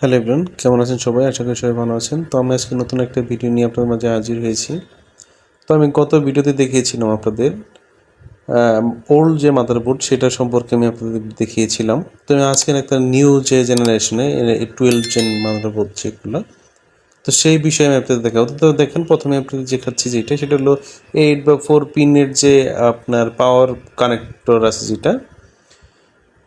Hello everyone, কেমন আছেন সবাই? আশা করি সবাই ভালো আছেন। তো আমি আজকে নতুন একটা ভিডিও নিয়ে আপনাদের মাঝে হাজির হয়েছি। তো আমি গত ভিডিওতে দেখিয়েছিলাম আপনাদের ওল্ড যে মাদারবোর্ড, সেটা সম্পর্কে আমি আপনাদের দেখিয়েছিলাম। তো আমি আজকের একটা নিউ যে জেনারেশনে টুয়েলভ জেন মাদারবোর্ড যেগুলো, তো সেই বিষয়ে আমি আপনাদের দেখাবো। তো দেখেন, প্রথমে আপনাদের দেখাচ্ছি যেটা, সেটা হলো এইট বা ফোর পিনের যে আপনার পাওয়ার কানেক্টর আছে যেটা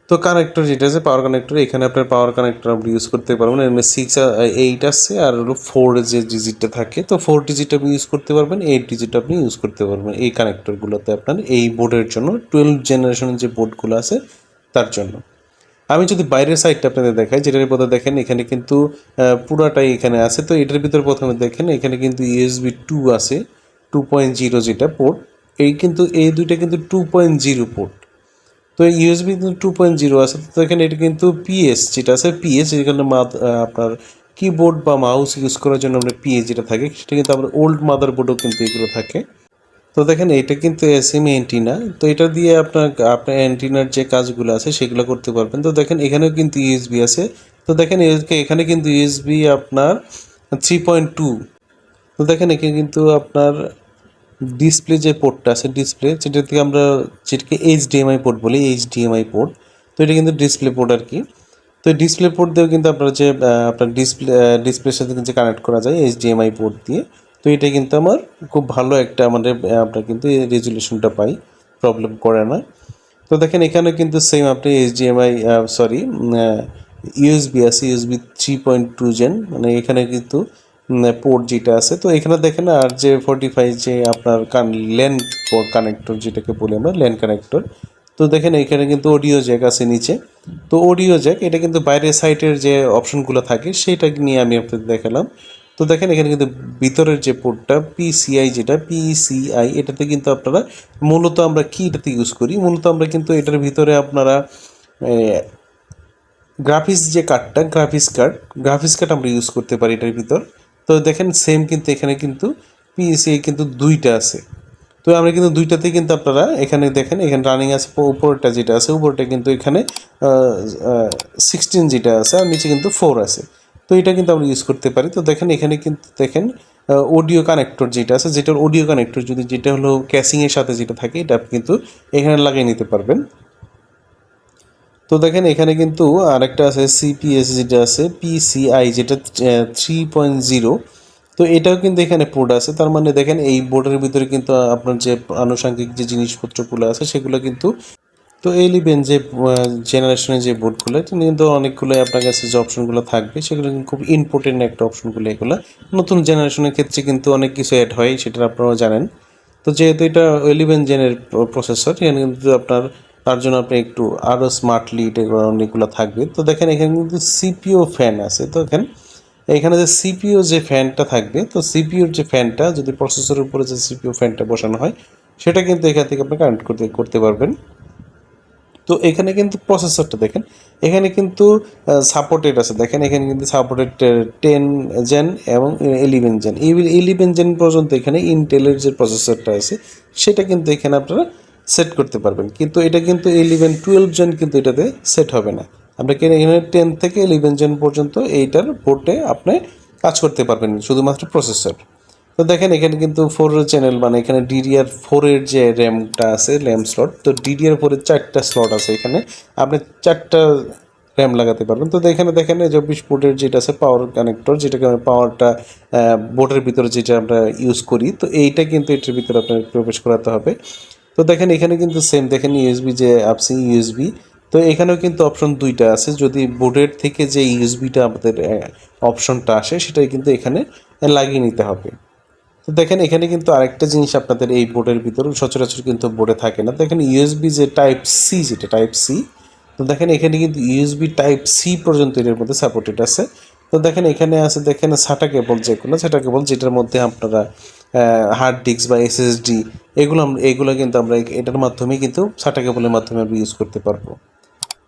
তো কানেক্টর যেটা আছে পাওয়ার কানেক্টর এখানে আপনার পাওয়ার কানেক্টর আপনি ইউজ করতে পারবেন। মধ্যে সিক্স এইট আছে আর হলো ফোর যে ডিজিটটা থাকে, তো ফোর ডিজিট আপনি ইউজ করতে পারবেন এইট ডিজিট আপনি ইউজ করতে পারবেন এই কানেক্টরগুলোতে আপনার এই বোর্ডের জন্য টুয়েলভ জেনারেশনের যে বোর্ডগুলো আছে, তার জন্য। আমি যদি বাইরের সাইডটা আপনাদের দেখাই, যেটার মধ্যে দেখেন, এখানে কিন্তু পুরাটাই এখানে আছে। তো এটার ভিতরে প্রথমে দেখেন, এখানে কিন্তু ইউএসবি টু আছে টু পয়েন্ট জিরো যেটা পোর্ট এই কিন্তু, এই দুইটা কিন্তু টু পয়েন্ট জিরো পোর্ট তো ইউএসবি টু পয়েন্ট জিরো আছে, তো এখানে এটা কিন্তু পিএস যেটা আছে পিএস যেখানে আপনার কিবোর্ড বা মাউস ইউজ করার জন্য আমরা পিএস যেটা থাকে, সেটা কিন্তু আপনার ওল্ড মাদার বোর্ডও কিন্তু এগুলো থাকে। তো দেখেন, এটা কিন্তু এসএমই অ্যান্টিনা তো এটা দিয়ে আপনার আপনার অ্যান্টিনার যে কাজগুলো আছে, সেগুলো করতে পারবেন। তো দেখেন, এখানেও কিন্তু ইউএসবি আছে। তো দেখেন এখানে কিন্তু ইউএসবি আপনার থ্রি পয়েন্ট টু তো দেখেন, এখানে কিন্তু আপনার ডিসপ্লে যে পোর্টটা আছে ডিসপ্লে যেটা থেকে আমরা যেটাকে এইচডিএমআই পোর্ট বলি এইচডিএমআই পোর্ট তো এটা কিন্তু ডিসপ্লে পোর্ট আর কি। তো ডিসপ্লে পোর্ট দিয়েও কিন্তু আপনার যে আপনার ডিসপ্লে ডিসপ্লের সাথে যে কানেক্ট করা যায় এইচডিএমআই পোর্ট দিয়ে, তো এটা কিন্তু আমার খুব ভালো একটা আমাদের আপনার কিন্তু এই রেজুলেশনটা পাই প্রবলেম করে না। তো দেখেন এখানে কিন্তু সেম আপনি এইচডিএমআই সরি ইউএসবি আছে USB three point two gen মানে এখানে কিন্তু পোর্ট যেটা আছে, তো এখানে দেখেন আর যে ফোর্টি ফাইভ যে আপনার কান ল্যান কানেক্টর যেটাকে বলি আমরা ল্যান কানেক্টর তো দেখেন এখানে কিন্তু অডিও জ্যাক আছে নিচে। তো অডিও জ্যাক এটা কিন্তু বাইরের সাইটের যে অপশনগুলো থাকে, সেটা নিয়ে আমি আপনাদের দেখালাম। তো দেখেন এখানে কিন্তু ভিতরের যে পোর্টটা পিসিআই যেটা পিসিআই এটাতে কিন্তু আপনারা মূলত আমরা কি এটাতে ইউজ করি। মূলত আমরা কিন্তু এটার ভিতরে আপনারা গ্রাফিক্স যে কার্ডটা গ্রাফিক্স কার্ড গ্রাফিক্স কার্ড আমরা ইউজ করতে পারি এটার ভিতর। তো দেখেন সেম কিন্তু এখানে কিন্তু পিএসএ কিন্তু দুইটা আছে। তো আমরা কিন্তু দুইটাতেই কিন্তু আপনারা এখানে দেখেন, এখানে রানিং আছে উপরটা যেটা আছে উপরটা কিন্তু এখানে সিক্সটিন যেটা আছে আর নিচে কিন্তু ফোর আছে। তো এটা কিন্তু আমরা ইউজ করতে পারি। তো দেখেন এখানে কিন্তু দেখেন অডিও কানেক্টর যেটা আছে, যেটার অডিও কানেক্টর যদি যেটা হলো ক্যাসিংয়ের সাথে যেটা থাকে, এটা কিন্তু এখানে লাগিয়ে নিতে পারবেন। তো দেখেন এখানে কিন্তু আরেকটা আছে সিপিএস যেটা আছে পিসিআই যেটা থ্রি পয়েন্ট জিরো তো এটাও কিন্তু এখানে পোর্ট আছে, তার মানে দেখেন এই বোর্ডের ভিতরে কিন্তু আপনার যে আনুষঙ্গিক যে জিনিসপত্রগুলো আছে, সেগুলো কিন্তু তো এলিভেন যে জেনারেশনের যে বোর্ডগুলো এটা কিন্তু অনেকগুলো আপনার কাছে যে অপশনগুলো থাকবে, সেগুলো কিন্তু খুব ইম্পর্টেন্ট একটা অপশনগুলো এগুলো। নতুন জেনারেশনের ক্ষেত্রে কিন্তু অনেক কিছু অ্যাড হয়, সেটা আপনারাও জানেন। তো যেহেতু এটা এলিভেন জেনের প্রসেসর এখানে কিন্তু আপনার তার জন্য আপনি একটু আরও স্মার্টলি অনেকগুলো থাকবে। তো দেখেন, এখানে কিন্তু সিপিও ফ্যান আছে। তো দেখেন, এখানে যে সিপিও যে ফ্যানটা থাকবে, তো সিপিওর যে ফ্যানটা যদি প্রসেসরের উপরে যে সিপিও ফ্যানটা বসানো হয়, সেটা কিন্তু এখান থেকে আপনি কানেক্ট করতে করতে পারবেন। তো এখানে কিন্তু প্রসেসরটা দেখেন, এখানে কিন্তু সাপোর্টেড আছে। দেখেন, এখানে কিন্তু সাপোর্টেড টেন জেন এবং ইলেভেন জেন ইলেভেন জেন পর্যন্ত এখানে ইন্টেলের যে প্রসেসরটা আছে, সেটা কিন্তু এখানে আপনারা সেট করতে পারবেন। কিন্তু এটা কিন্তু ইলেভেন টুয়েলভ জেন কিন্তু এটাতে সেট হবে না। কিন্তু এখানে টেন থেকে ইলেভেন জেন পর্যন্ত এইটার বোর্ডে আপনি কাজ করতে পারবেন, শুধুমাত্র প্রসেসর তো দেখেন এখানে কিন্তু ফোর চ্যানেল মানে এখানে ডিডিআর ফোরের যে র্যামটা আছে র্যাম স্লট তো ডিডিআর ফোরের চারটা স্লট আছে এখানে। আপনি চারটা র্যাম লাগাতে পারবেন। তো এখানে দেখেন চব্বিশ ফুটের যেটা আছে পাওয়ার কানেক্টর যেটাকে আমরা পাওয়ারটা বোর্ডের ভিতরে যেটা আমরা ইউজ করি, তো এইটা কিন্তু এটার ভিতরে আপনার প্রবেশ করাতে হবে। তো দেখেন, এখানে কিন্তু সেম দেখেন ইউএসবি যে আপসি ইউএসবি তো এখানেও কিন্তু অপশন দুইটা আছে। যদি বোর্ডের থেকে যে ইউএসবিটা আমাদের অপশনটা আসে, সেটাই কিন্তু এখানে লাগিয়ে নিতে হবে। তো দেখেন, এখানে কিন্তু আরেকটা জিনিস আপনাদের এই বোর্ডের ভিতরে সচরাচর কিন্তু বোর্ডে থাকে না। দেখেন ইউএসবি যে টাইপ সি যেটা টাইপ সি তো দেখেন, এখানে কিন্তু ইউএসবি টাইপ সি পর্যন্ত এর মধ্যে সাপোর্টেড আছে। তো দেখেন, এখানে আছে, দেখেন সাটা কেবল যে কোনো সাটা কেবল যেটার মধ্যে আপনারা হার্ড ডিস্ক বা এসএসডি এগুলো আমরা এগুলো কিন্তু আমরা এটার মাধ্যমে কিন্তু সাটা কেবলের মাধ্যমে আমরা ইউজ করতে পারব।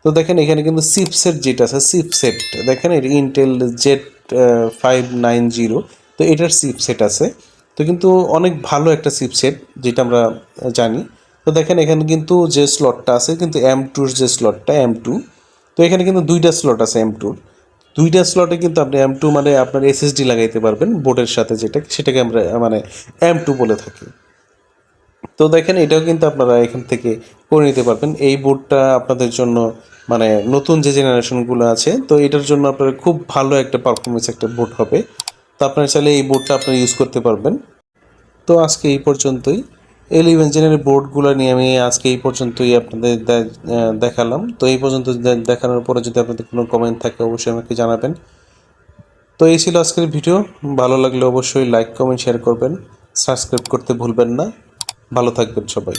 তো দেখেন এখানে কিন্তু সিপসেট যেটা আছে সিপসেট দেখেন এটা Intel Z five nine zero তো এটার সিপসেট আছে। তো কিন্তু অনেক ভালো একটা সিপসেট যেটা আমরা জানি। তো দেখেন এখানে কিন্তু যে স্লটটা আছে, কিন্তু এম টুর যে স্লটটা এম টু তো এখানে কিন্তু দুইটা স্লট আছে এম টুর দুইটা স্লটে কিন্তু আপনি এম টু মানে আপনার এসএসডি লাগাইতে পারবেন বোর্ডের সাথে যেটা, সেটাকে আমরা মানে এম টু বলে থাকি। তো দেখেন এটাও কিন্তু আপনারা এখান থেকে করে নিতে পারবেন। এই বোর্ডটা আপনাদের জন্য মানে নতুন যে জেনারেশনগুলো আছে, তো এটার জন্য আপনার খুব ভালো একটা পারফরমেন্স একটা বোর্ড হবে। তো আপনারা চাইলে এই বোর্ডটা আপনারা ইউজ করতে পারবেন। তো আজকে এই পর্যন্তই। এলিভেন জেনের বোর্ডগুলো নিয়ে আমি আজকে এই পর্যন্তই আপনাদের দেখালাম। তো এই পর্যন্ত দেখানোর পরে যদি আপনাদের কোনো কমেন্ট থাকে, অবশ্যই আমাকে জানাবেন। তো এই ছিল আজকের ভিডিও ভালো লাগলে অবশ্যই লাইক কমেন্ট শেয়ার করবেন। সাবস্ক্রাইব করতে ভুলবেন না। ভালো থাকবেন সবাই।